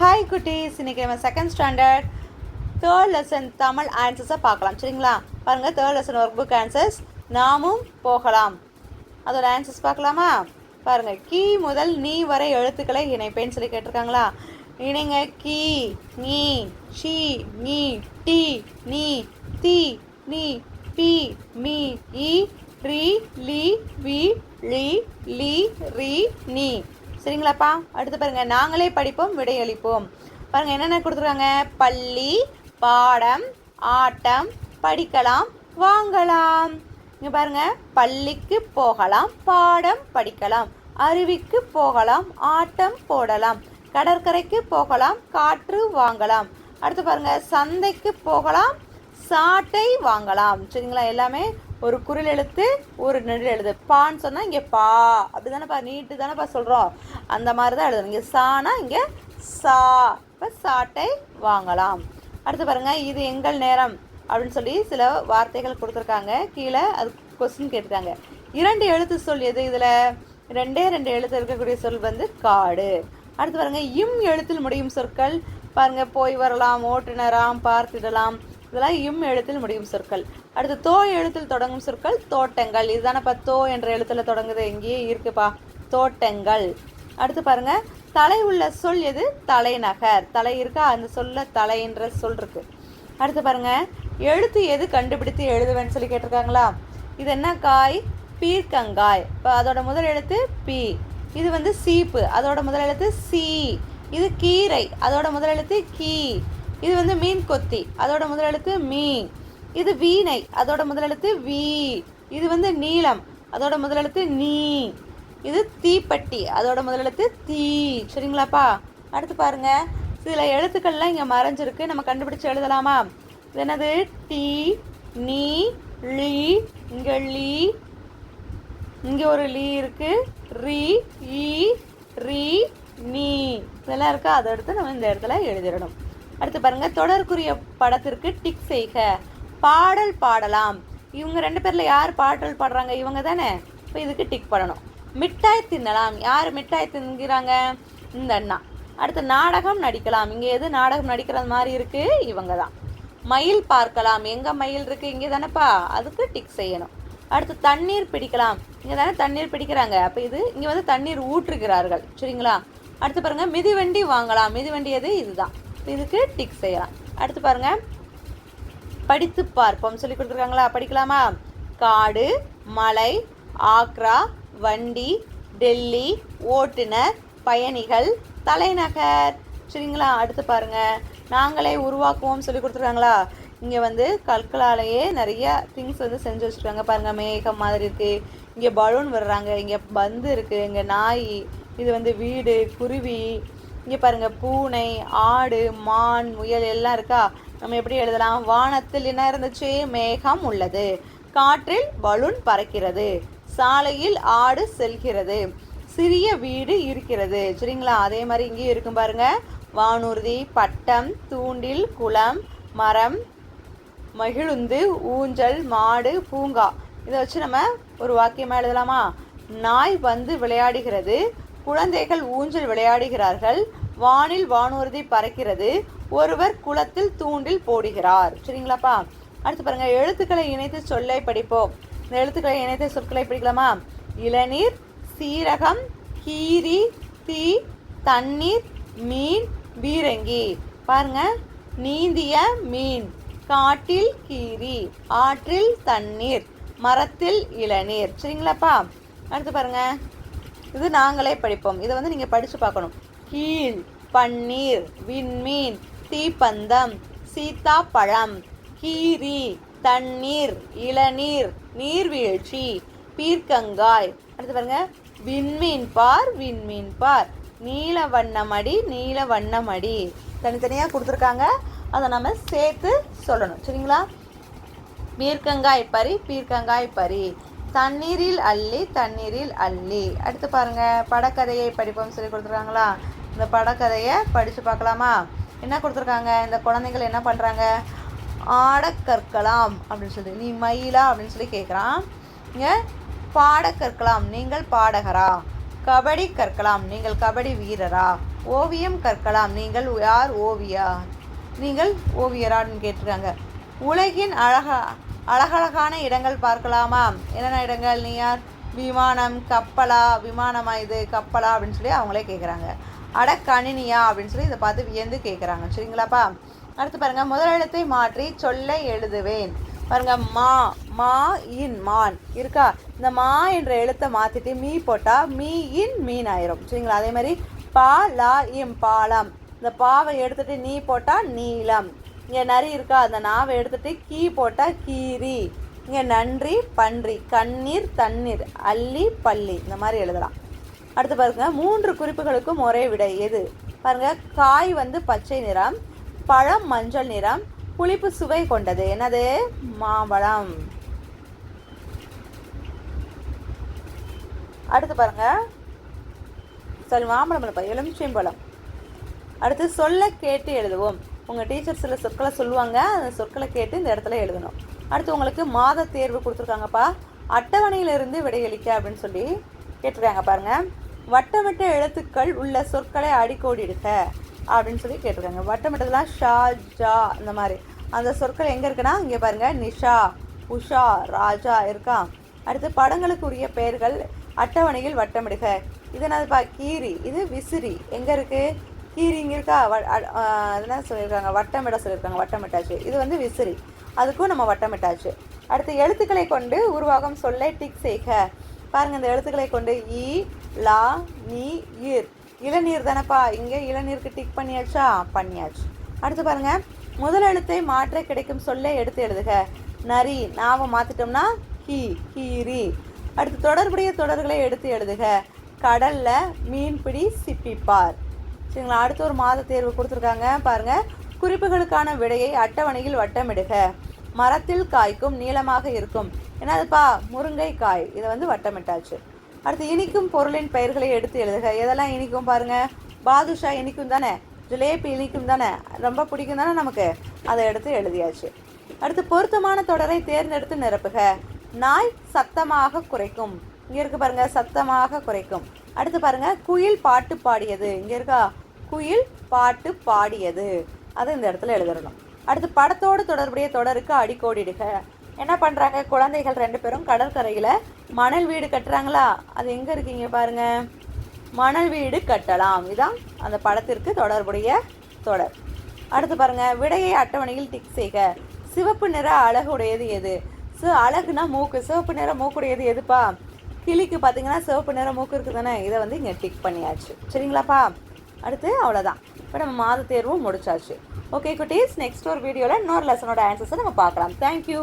Hi குட்டீஸ். இன்றைக்கி நம்ம second standard third lesson Tamil ஆன்சர்ஸை பார்க்கலாம். சரிங்களா? பாருங்கள் third lesson work book answers நாமும் போகலாம். அதோட ஆன்சர்ஸ் பார்க்கலாமா? பாருங்கள் கீ முதல் நீ வரை எழுத்துக்களை இணைப்பேன்னு சொல்லி கேட்டிருக்காங்களா? இணைங்க. கீ நீ ஷி நீ டி நீ தி நீ பி மீ இ ரி லி வி லி லி ரி நீ. சரிங்களாப்பா? அடுத்து பாருங்க நாங்களே படிப்போம் விடையளிப்போம். பாருங்க என்னென்ன கொடுத்துருக்காங்க? பள்ளி பாடம் ஆட்டம் படிக்கலாம் வாங்கலாம். இங்கே பாருங்க பள்ளிக்கு போகலாம் பாடம் படிக்கலாம். அருவிக்கு போகலாம் ஆட்டம் போடலாம். கடற்கரைக்கு போகலாம் காற்று வாங்கலாம். அடுத்து பாருங்க சந்தைக்கு போகலாம் சாட்டை வாங்கலாம். சரிங்களா எல்லாமே ஒரு குரல் எழுத்து ஒரு நெடில் எழுது பான்னு சொன்னால் இங்கே பா. அப்படி தானேப்பா நீட்டு தானேப்பா சொல்கிறோம் அந்த மாதிரி தான் எழுதணும். இங்கே சானா இங்கே சா. இப்போ சாட்டை வாங்கலாம். அடுத்து பாருங்கள் இது எங்கள் நேரம் அப்படின்னு சொல்லி சில வார்த்தைகள் கொடுத்துருக்காங்க. கீழே அது கொஸ்டின் கேட்டிருக்காங்க. இரண்டு எழுத்து சொல் எது இதில்? ரெண்டே ரெண்டு எழுத்து இருக்கக்கூடிய சொல் வந்து காடு. அடுத்து பாருங்கள் இம் எழுத்தில் முடியும் சொற்கள். பாருங்கள் போய் வரலாம் ஓட்டுநராம் பார்த்திடலாம். இதெல்லாம் இம் எழுத்தில் முடியும் சொற்கள். அடுத்து தோ எழுத்தில் தொடங்கும் சொற்கள் தோட்டங்கள். இதுதானப்பா தோ என்ற எழுத்தில் தொடங்குது. எங்கேயே இருக்குப்பா. தோட்டங்கள். அடுத்து பாருங்க. தலை உள்ள சொல் எது? தலைநகர். தலை இருக்கா? அந்த சொல்ல தலைன்ற சொல் இருக்கு. அடுத்து பாருங்க. எழுத்து எது கண்டுபிடித்து எழுதுவேன்னு சொல்லி கேட்டிருக்காங்களா? இது என்ன காய்? பீர்க்கங்காய். இப்போ அதோட முதல் எழுத்து பி. இது வந்து சீப்பு. அதோட முதல் எழுத்து சி. இது கீரை. அதோட முதல் எழுத்து கீ. இது வந்து மீன் கொத்தி. அதோட முதல் எழுத்து மீ. இது வீணை. அதோட முதலெழுத்து வி. இது வந்து நீளம். அதோட முதலெழுத்து நீ. இது தீப்பட்டி. அதோட முதலெழுத்து தீ. சரிங்களாப்பா? அடுத்து பாருங்க. சில எழுத்துக்கள்லாம் இங்கே மறைஞ்சிருக்கு. நம்ம கண்டுபிடிச்சு எழுதலாமா? இது என்னது? டி நீ லீ இங்கே லீ. இங்கே ஒரு லீ இருக்கு. ரி ஈ ரீ நீ. இதெல்லாம் இருக்கா? அதை எடுத்து நம்ம இந்த இடத்துல எழுதிடணும். அடுத்து பாருங்க. தொடர்க்குரிய படத்திற்கு டிக் செய்க. பாடல் பாடலாம். இவங்க ரெண்டு பேரில் யார் பாடல் பாடுறாங்க? இவங்க தானே. இப்போ இதுக்கு டிக் பண்ணணும். மிட்டாய் தின்னலாம். யார் மிட்டாய் தின்கிறாங்க? இந்த அண்ணா. அடுத்து நாடகம் நடிக்கலாம். இங்கே எது நாடகம் நடிக்கிறது மாதிரி இருக்குது இவங்க தான். மயில் பார்க்கலாம். எங்கே மயில் இருக்குது இங்கே தானேப்பா. அதுக்கு டிக் செய்யணும். அடுத்து தண்ணீர் பிடிக்கலாம். இங்கே தானே தண்ணீர் பிடிக்கிறாங்க. அப்போ இது இங்கே வந்து தண்ணீர் ஊற்றுகிறார்கள். சரிங்களா? அடுத்து பாருங்கள் மிதிவண்டி வாங்கலாம். மிதிவண்டி எது? இதுதான். இதுக்கு டிக் செய்யலாம். அடுத்து பாருங்கள் படித்து பார்ப்போம். சொல்லி கொடுத்துருக்காங்களா? படிக்கலாமா? காடு மலை ஆக்ரா வண்டி டெல்லி ஓட்டுநர் பயணிகள் தலைநகர். சரிங்களா? அடுத்து பாருங்க. நாங்களே உருவாக்குவோம் சொல்லி கொடுத்துருக்காங்களா? இங்கே வந்து கற்களாலேயே நிறைய திங்ஸ் வந்து செஞ்சு வச்சுருக்காங்க. பாருங்கள் மேகம் மாதிரி இருக்குது இங்கே பலூன் விடுறாங்க. இங்கே பந்து இருக்குது இங்கே நாய் இது வந்து வீடு குருவி. இங்கே பாருங்கள் பூனை ஆடு மான் முயல் எல்லாம் இருக்கா? நம்ம எப்படி எழுதலாம்? வானத்தில் என்ன இருந்துச்சு மேகம் உள்ளது. காற்றில் பலூன் பறக்கிறது. சாலையில் ஆடு செல்கிறது. சிறிய வீடு இருக்கிறது. சரிங்களா? அதே மாதிரி இங்கேயும் இருக்கும் பாருங்க. வானூர்தி பட்டம் தூண்டில் குளம் மரம் மகிழுந்து ஊஞ்சல் மாடு பூங்கா. இதை வச்சு நம்ம ஒரு வாக்கியமாக எழுதலாமா? நாய் வந்து விளையாடுகிறது. குழந்தைகள் ஊஞ்சல் விளையாடுகிறார்கள். வானில் வானூர்தி பறக்கிறது. ஒருவர் குளத்தில் தூண்டில் போடுகிறார். சரிங்களாப்பா? அடுத்து பாருங்க எழுத்துக்களை இணைத்து சொல்லை படிப்போம். இந்த எழுத்துக்களை இணைத்து சொற்களை படிக்கலாமா? இளநீர் சீரகம் கீரி தீ தண்ணீர் மீன் பீரங்கி. பாருங்க நீந்திய மீன் காட்டில் கீரி ஆற்றில் தண்ணீர் மரத்தில் இளநீர். சரிங்களாப்பா? அடுத்து பாருங்க இது நாங்களே படிப்போம். இதை வந்து நீங்கள் படித்து பார்க்கணும். கீழ் பன்னீர் விண்மீன் தீப்பந்தம் சீத்தாப்பழம் கீரி தண்ணீர் இளநீர் நீர்வீழ்ச்சி பீர்க்கங்காய். அடுத்து பாருங்க. விண்மீன் பார் விண்மீன் பார். நீல வண்ணமடி நீல வண்ணமடி தனித்தனியாக கொடுத்துருக்காங்க. அதை நம்ம சேர்த்து சொல்லணும். சரிங்களா? பீர்க்கங்காய் பறி பீர்க்கங்காய் பறி. தண்ணீரில் அள்ளி தண்ணீரில் அள்ளி. அடுத்து பாருங்க. படக்கதையை படிப்போம் சொல்லி கொடுத்துருக்காங்களா? இந்த படக்கதையை படித்து பார்க்கலாமா? என்ன கொடுத்துருக்காங்க? இந்த குழந்தைகள் என்ன பண்ணுறாங்க ஆட கற்கலாம் அப்படின்னு சொல்லி. நீ மயிலா அப்படின்னு சொல்லி கேட்குறான் இங்கே பாட கற்கலாம் நீங்கள் பாடகரா? கபடி கற்கலாம். நீங்கள் கபடி வீரரா? ஓவியம் கற்கலாம். நீங்கள் யார் ஓவியா? நீங்கள் ஓவியரான்னு கேட்டிருக்காங்க. உலகின் அழகா அழகழகான இடங்கள் பார்க்கலாமா? என்னென்ன இடங்கள்? நீ யார்? விமானம் கப்பலா? விமானமா இது? கப்பலா அப்படின்னு சொல்லி அவங்களே கேட்குறாங்க அட கணினியா அப்படின்னு சொல்லி இதை பார்த்து வியந்து கேட்குறாங்க சரிங்களாப்பா? அடுத்து பாருங்க முதல் எழுத்தை மாற்றி சொல்ல எழுதுவேன். பாருங்க மா மா இன் மான். இருக்கா? இந்த மா என்ற எழுத்தை மாற்றிட்டு மீ போட்டால் மீ இன் மீன் ஆயிரும். சரிங்களா? அதே மாதிரி பா லா இம் பாலம். இந்த பாவை எடுத்துட்டு நீ போட்டால் நீளம். இங்கே நரி இருக்கா? அந்த நாவை எடுத்துட்டு கீ போட்டால் கீரி. இங்கே நன்றி பன்றி கண்ணீர் தண்ணீர் அள்ளி பள்ளி இந்த மாதிரி எழுதலாம். அடுத்து பாருங்க மூன்று குறிப்புகளுக்கும் ஒரே விடை எது? பாருங்க காய் வந்து பச்சை நிறம் பழம் மஞ்சள் நிறம் புளிப்பு சுவை கொண்டது. என்னது? மாம்பழம். அடுத்து பாருங்க சரி மாம்பழம் இல்லைப்பா எலுமிச்சம்பழம் அடுத்து சொல்ல கேட்டு எழுதுவோம். உங்கள் டீச்சர் சில சொற்களை சொல்லுவாங்க அந்த சொற்களை கேட்டு இந்த இடத்துல எழுதணும். அடுத்து உங்களுக்கு மாத தேர்வு கொடுத்துருக்காங்கப்பா. அட்டவணையிலிருந்து விடையளிக்க அப்படின்னு சொல்லி கேட்டிருக்காங்க வட்டமிட்ட எழுத்துக்கள் உள்ள சொற்களை அடிக்கோடிடுக அப்படின்னு சொல்லி கேட்டிருக்காங்க. வட்டமிட்டதுலாம் ஷா ஜா இந்த மாதிரி. அந்த சொற்கள் எங்கே இருக்குன்னா இங்கே பாருங்க நிஷா உஷா ராஜா இருக்கா? அடுத்து படங்களுக்குரிய பெயர்கள் அட்டவணையில் வட்டமிடுக. இது என்னதுப்பா கீரி. இது விசிறி. எங்கே இருக்குது கீரி இங்கே இருக்கா? அ- என்ன சொல்லியிருக்காங்க? வட்டமிட சொல்லியிருக்காங்க வட்டமிட்டாச்சு. இது வந்து விசிறி. அதுக்கும் நம்ம வட்டமிட்டாச்சு. அடுத்து எழுத்துக்களை கொண்டு உருவாகும் சொல்லை டிக் செய்க. பாருங்கள் இந்த எழுத்துக்களை கொண்டு இ லா நீ ஈர். இளநீர் தானேப்பா. இங்கே இளநீருக்கு டிக் பண்ணியாச்சா? பண்ணியாச்சு. அடுத்து பாருங்க. முதல் எழுத்தை மாற்ற கிடைக்கும் சொல்லை எடுத்து எழுதுக. நரி நாவை மாற்றிட்டோம்னா கி கீரி. அடுத்து தொடர்புடைய தொடர்களை எடுத்து எழுதுக. கடல்ல மீன்பிடி சிப்பிப்பார். சரிங்களா? அடுத்து ஒரு மாத தேர்வு கொடுத்துருக்காங்க. பாருங்க. குறிப்புகளுக்கான விடையை அட்டவணையில் வட்டமிடுக. மரத்தில் காய்க்கும் நீளமாக இருக்கும். என்னதுப்பா? முருங்கை காய் இதை வந்து வட்டமிட்டாச்சு. அடுத்து இனிக்கும் பொருளின் பெயர்களை எடுத்து எழுதுக. எதெல்லாம் இனிக்கும் பாருங்கள் பாதுஷா இனிக்கும் தானே? ஜிலேபி இனிக்கும் தானே? ரொம்ப பிடிக்கும் தானே நமக்கு? அதை எடுத்து எழுதியாச்சு. அடுத்து பொருத்தமான தொடரை தேர்ந்தெடுத்து நிரப்புக. நாய் சத்தமாக குறைக்கும். இங்கே இருக்கு பாருங்க சத்தமாக குறைக்கும். அடுத்து பாருங்க குயில் பாட்டு பாடியது. இங்கே இருக்கா? குயில் பாட்டு பாடியது. அதை இந்த இடத்துல எழுதணும். அடுத்து படத்தோடு தொடர்புடைய தொடருக்கு அடிக்கோடிடுக. என்ன பண்ணுறாங்க குழந்தைகள் ரெண்டு பேரும் கடற்கரையில் மணல் வீடு கட்டுறாங்களா? அது எங்கே இருக்கீங்க பாருங்க. மணல் வீடு கட்டலாம். இதுதான் அந்த படத்திற்கு தொடர்புடைய தொடர். அடுத்து பாருங்கள் விடையை அட்டவணையில் டிக் செய்க. சிவப்பு நிற அழகுடையது எது? ஸோ அழகுனா மூக்கு. சிவப்பு நிற மூக்குடையது எதுப்பா? கிளிக்கு பார்த்தீங்கன்னா சிவப்பு நிற மூக்கு இருக்குது தானே இதை வந்து இங்கே டிக் பண்ணியாச்சு. சரிங்களாப்பா? அடுத்து அவ்வளோதான் இப்போ நம்ம மாத தேர்வும் முடிச்சாச்சு. ஓகே குட்டீஸ். நெக்ஸ்ட் ஒரு வீடியோவில் இன்னொரு லெசனோட ஆன்சர்ஸை நம்ம பார்க்கலாம். தேங்க்யூ